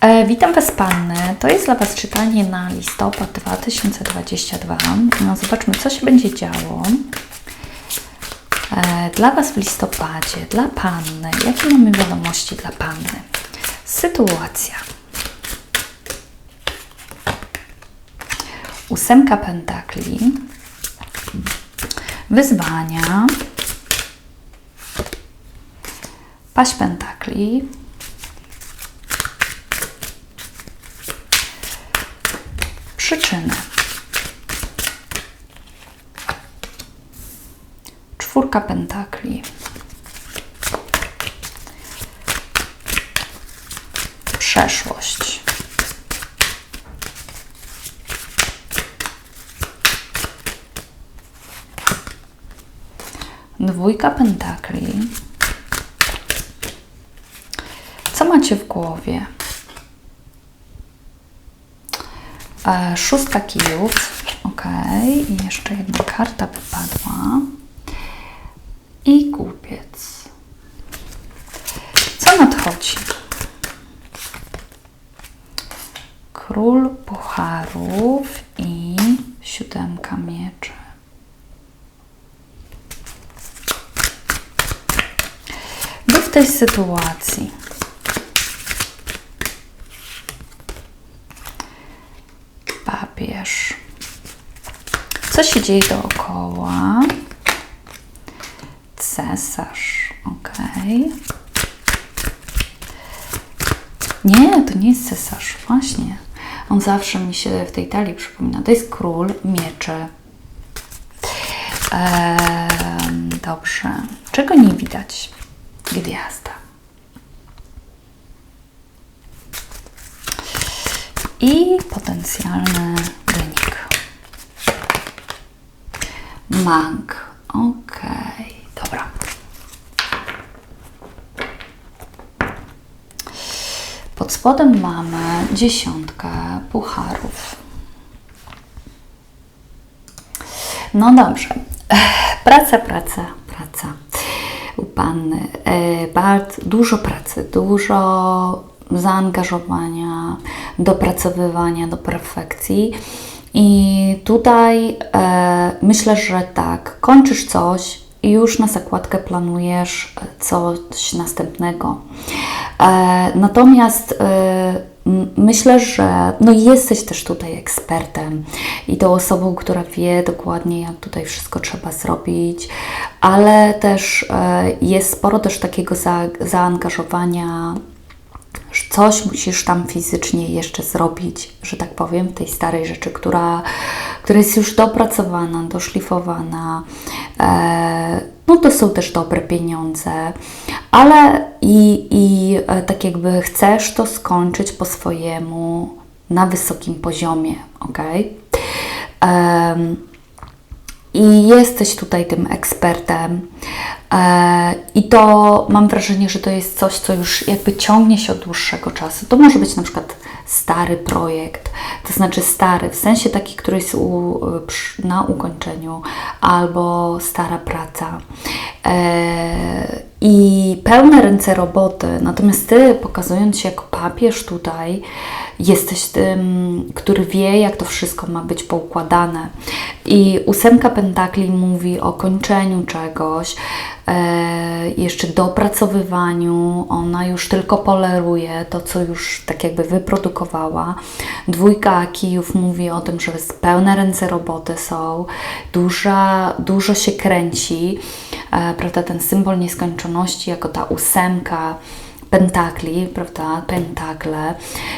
E, witam Was Panny. To jest dla Was czytanie na listopad 2022. No, zobaczmy, co się będzie działo. E, dla Was w listopadzie, dla Panny. Jakie mamy wiadomości dla Panny? Sytuacja. Ósemka pentakli. Wyzwania. Paść pentakli. Przyczyny. Czwórka pentakli. Przeszłość. Dwójka pentakli. Co macie w głowie? E, kijów. Ok. I jeszcze jedna karta wypadła. I kupiec. Co nadchodzi? Król pucharów i siódemka mieczy. Wy w tej sytuacji papież. Co się dzieje dookoła? Cesarz. Ok. Nie, to nie jest cesarz. Właśnie. On zawsze mi się w tej talii przypomina. To jest król mieczy. Ehm, dobrze. Czego nie widać? Gwiazda. I potencjalny Mang. Ok. Dobra. Pod spodem mamy dziesiątkę pucharów. No dobrze. Praca, praca, praca u Panny. E, bardzo dużo pracy, dużo zaangażowania, dopracowywania do perfekcji. I tutaj e, myślę, że tak, kończysz coś i już na zakładkę planujesz coś następnego. E, natomiast e, Myślę, że no jesteś też tutaj ekspertem i tą osobą, która wie dokładnie, jak tutaj wszystko trzeba zrobić, ale też e, jest sporo też takiego za, zaangażowania coś musisz tam fizycznie jeszcze zrobić, że tak powiem, tej starej rzeczy, która, która jest już dopracowana, doszlifowana. E, no to są też dobre pieniądze, ale i, i e, tak jakby chcesz to skończyć po swojemu na wysokim poziomie, ok? I jesteś tutaj tym ekspertem. E, I to mam wrażenie, że to jest coś, co już jakby ciągnie się od dłuższego czasu. To może być na przykład stary projekt, to znaczy stary, w sensie taki, który jest u, na ukończeniu, albo stara praca. E, I pełne ręce roboty. Natomiast Ty, pokazując się jako papież tutaj, jesteś tym, który wie, jak to wszystko ma być poukładane. I ósemka pentakli mówi o kończeniu czegoś, e, jeszcze dopracowywaniu. Ona już tylko poleruje to, co już tak jakby wyprodukowała. Dwójka kijów mówi o tym, że pełne ręce roboty są, duża, dużo się kręci, e, prawda, ten symbol nieskończoności jako ta ósemka pentakli, prawda, pentakle,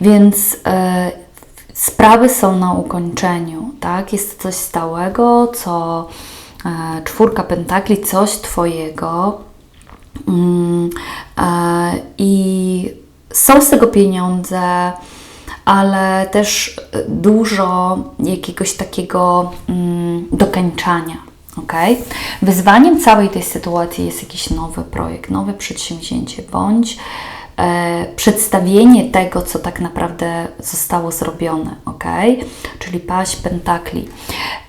więc e, sprawy są na ukończeniu, tak, jest coś stałego, co e, czwórka pentakli, coś Twojego. Mm, e, i są z tego pieniądze, ale też dużo jakiegoś takiego mm, dokańczania, Ok? Wyzwaniem całej tej sytuacji jest jakiś nowy projekt, nowe przedsięwzięcie bądź e, przedstawienie tego, co tak naprawdę zostało zrobione, ok? Czyli paść pentakli.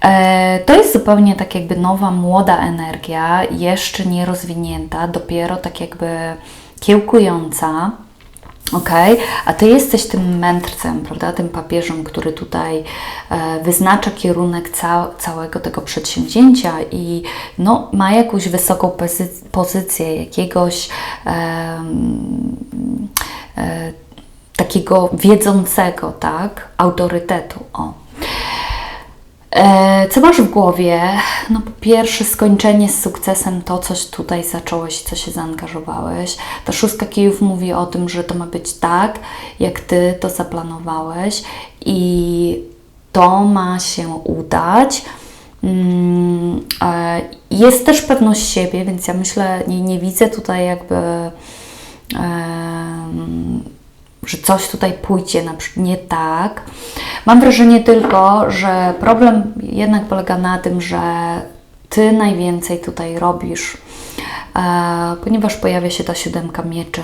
E, to jest zupełnie tak jakby nowa, młoda energia, jeszcze nie rozwinięta, dopiero tak jakby kiełkująca. Ok, a ty jesteś tym mędrcem, prawda? Tym papieżem, który tutaj e, wyznacza kierunek ca całego tego przedsięwzięcia i no, ma jakąś wysoką pozy pozycję, jakiegoś e, e, takiego wiedzącego, tak? Autorytetu. O. E, co masz w głowie? No po pierwsze skończenie z sukcesem, to coś tutaj zacząłeś, co się zaangażowałeś. Ta szóstka kijów mówi o tym, że to ma być tak, jak Ty to zaplanowałeś i to ma się udać. Mm, e, jest też pewność siebie, więc ja myślę, nie, nie widzę tutaj jakby że coś tutaj pójdzie nie tak. Mam wrażenie tylko, że problem jednak polega na tym, że Ty najwięcej tutaj robisz, e, ponieważ pojawia się ta siódemka mieczy.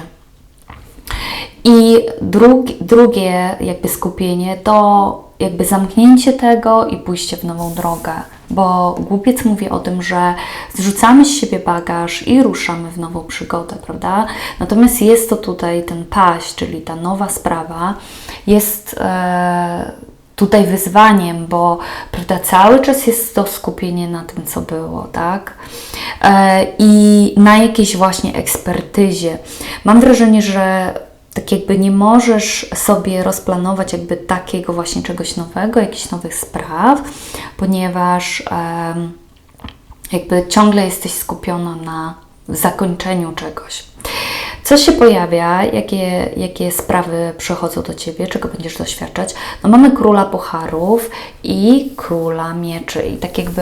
I drugi, drugie jakby skupienie to jakby zamknięcie tego i pójście w nową drogę bo głupiec mówi o tym, że zrzucamy z siebie bagaż i ruszamy w nową przygodę, prawda? Natomiast jest to tutaj ten paść, czyli ta nowa sprawa, jest e, tutaj wyzwaniem, bo prawda, cały czas jest to skupienie na tym, co było, tak? E, I na jakiejś właśnie ekspertyzie. Mam wrażenie, że tak jakby nie możesz sobie rozplanować jakby takiego właśnie czegoś nowego, jakichś nowych spraw, ponieważ um, jakby ciągle jesteś skupiona na zakończeniu czegoś. Co się pojawia, jakie, jakie sprawy przychodzą do Ciebie, czego będziesz doświadczać? No mamy króla pucharów i króla mieczy i tak jakby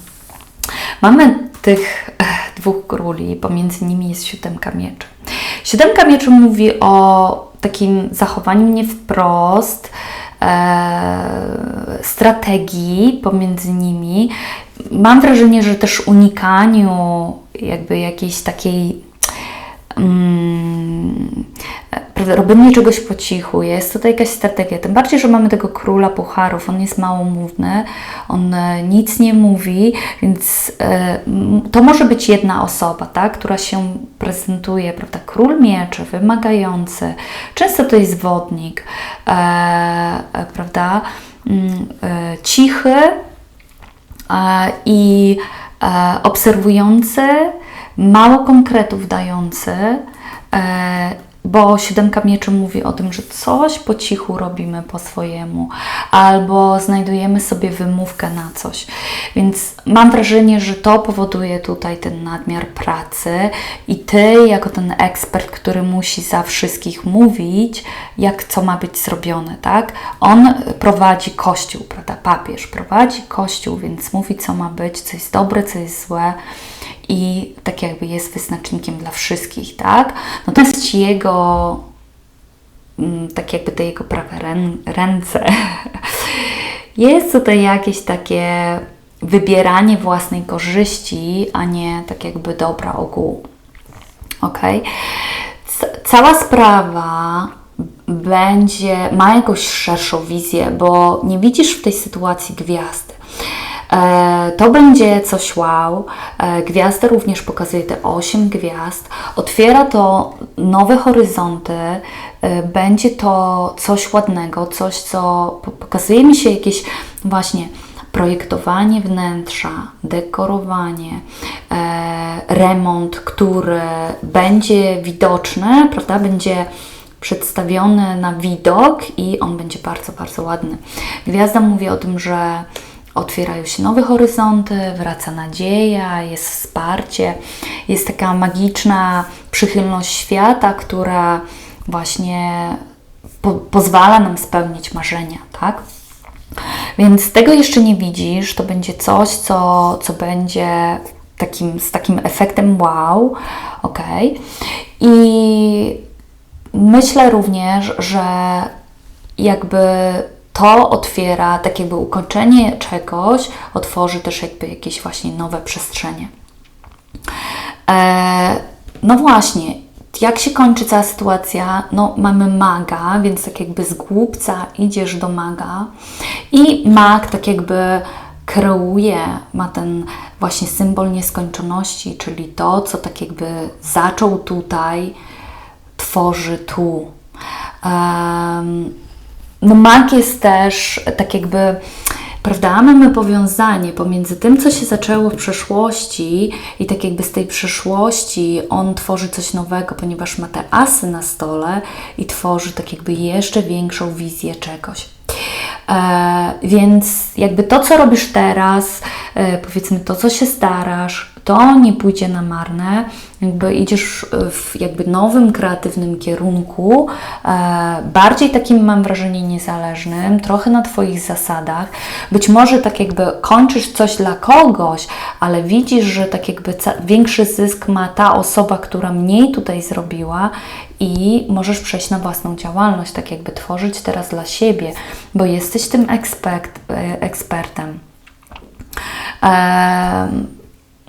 mamy tych dwóch króli, pomiędzy nimi jest siódemka mieczy. Siódemka mieczy mówi o takim zachowaniu nie wprost, e, strategii pomiędzy nimi. Mam wrażenie, że też unikaniu jakby jakiejś takiej mm, robienie czegoś po cichu, jest tutaj jakaś strategia. Tym bardziej, że mamy tego króla pucharów, on jest małomówny, on e, nic nie mówi, więc e, to może być jedna osoba, tak, która się prezentuje, prawda? Król mieczy, wymagający, często to jest wodnik, e, e prawda? Mm, e, cichy e, i obserwujący, mało konkretów dający bo siódemka mieczy mówi o tym, że coś po cichu robimy po swojemu, albo znajdujemy sobie wymówkę na coś. Więc mam wrażenie, że to powoduje tutaj ten nadmiar pracy i ty, jako ten ekspert, który musi za wszystkich mówić, jak co ma być zrobione, tak? On prowadzi kościół, prawda? Papież prowadzi kościół, więc mówi, co ma być, co jest dobre, co jest złe i tak jakby jest wyznacznikiem dla wszystkich, tak? Natomiast jego, mm, tak jakby te jego prawe ręce, jest tutaj jakieś takie wybieranie własnej korzyści, a nie tak jakby dobra ogółu. Ok? Cała sprawa będzie, ma jakąś szerszą wizję, bo nie widzisz w tej sytuacji gwiazdy. E, to będzie coś wow. E, gwiazda również pokazuje te 8 gwiazd. Otwiera to nowe horyzonty. E, będzie to coś ładnego, coś, co pokazuje mi się jakieś właśnie projektowanie wnętrza, dekorowanie, remont, który będzie widoczny, prawda? Będzie przedstawiony na widok i on będzie bardzo, bardzo ładny. Gwiazda mówi o tym, że otwierają się nowe horyzonty, wraca nadzieja, jest wsparcie, jest taka magiczna przychylność świata, która właśnie po pozwala nam spełnić marzenia, tak? Więc tego jeszcze nie widzisz, to będzie coś, co, co będzie takim, z takim efektem wow, ok? I myślę również, że jakby to otwiera, tak jakby ukończenie czegoś, otworzy też jakby jakieś właśnie nowe przestrzenie. E, no właśnie, jak się kończy cała sytuacja? No, mamy maga, więc tak jakby z głupca idziesz do maga i mag tak jakby kreuje, ma ten właśnie symbol nieskończoności, czyli to, co tak jakby zaczął tutaj, tworzy tu no mag jest też tak jakby, prawda, mamy powiązanie pomiędzy tym, co się zaczęło w przeszłości i tak jakby z tej przeszłości on tworzy coś nowego, ponieważ ma te asy na stole i tworzy tak jakby jeszcze większą wizję czegoś. E, więc jakby to, co robisz teraz, e, powiedzmy to, co się starasz, to nie pójdzie na marne. Jakby idziesz w jakby nowym, kreatywnym kierunku, e, bardziej takim mam wrażenie niezależnym, trochę na Twoich zasadach. Być może tak jakby kończysz coś dla kogoś, ale widzisz, że tak jakby większy zysk ma ta osoba, która mniej tutaj zrobiła i możesz przejść na własną działalność, tak jakby tworzyć teraz dla siebie, bo jesteś tym ekspert, e, ekspertem. Em,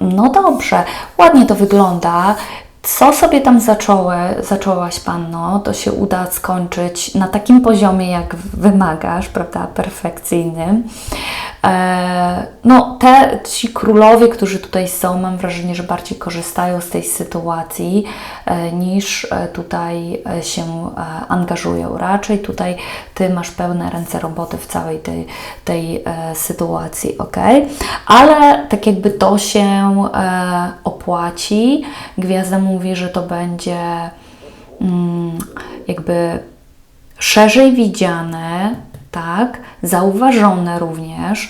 no dobrze, ładnie to wygląda. Co sobie tam zaczęły, zaczęłaś, Panno, to się uda skończyć na takim poziomie, jak wymagasz, prawda, perfekcyjnym. E, no, te ci królowie, którzy tutaj są, mam wrażenie, że bardziej korzystają z tej sytuacji e, niż e, tutaj się angażują. Raczej tutaj Ty masz pełne ręce roboty w całej tej, tej sytuacji, ok? Ale tak jakby to się opłaci. Gwiazda mówi, że to będzie mm, jakby szerzej widziane, tak, zauważone również.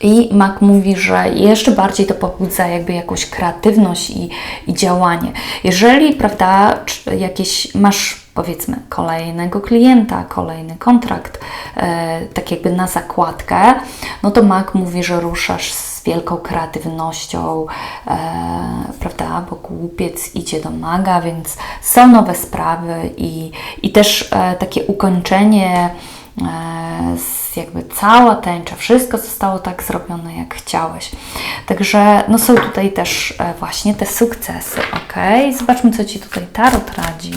I Mac mówi, że jeszcze bardziej to pobudza jakby jakąś kreatywność i, i działanie. Jeżeli, prawda, jakieś masz powiedzmy kolejnego klienta, kolejny kontrakt, e, tak jakby na zakładkę, no to Mac mówi, że ruszasz z wielką kreatywnością, e, prawda, bo głupiec idzie do maga, więc są nowe sprawy i, i też e, takie ukończenie jakby cała tęcza, wszystko zostało tak zrobione, jak chciałeś. Także no są tutaj też e, właśnie te sukcesy, ok? Zobaczmy, co Ci tutaj Tarot radzi.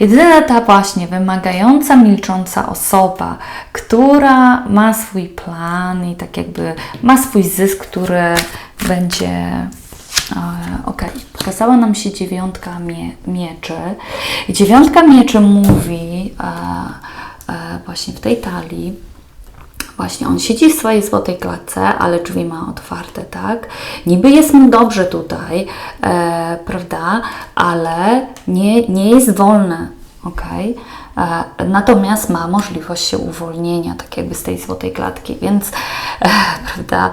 Jedyna ta właśnie wymagająca, milcząca osoba, która ma swój plan i tak jakby ma swój zysk, który będzie e, Ok, pokazała nam się dziewiątka mie mieczy. I dziewiątka mieczy mówi e, e, właśnie w tej talii, Właśnie, on siedzi w swojej złotej klatce, ale drzwi ma otwarte, tak? Niby jest mu dobrze tutaj, e, prawda? Ale nie, nie jest wolny, ok? E, natomiast ma możliwość się uwolnienia, tak jakby z tej złotej klatki, więc, e, prawda?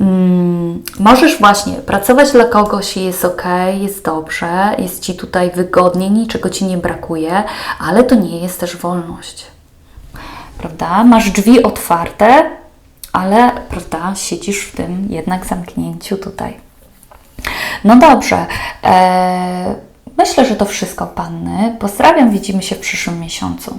Mm, możesz właśnie pracować dla kogoś i jest ok, jest dobrze, jest Ci tutaj wygodnie, niczego Ci nie brakuje, ale to nie jest też wolność prawda? Masz drzwi otwarte, ale, prawda, siedzisz w tym jednak zamknięciu tutaj. No dobrze. E, myślę, że to wszystko, panny. Pozdrawiam, widzimy się w przyszłym miesiącu.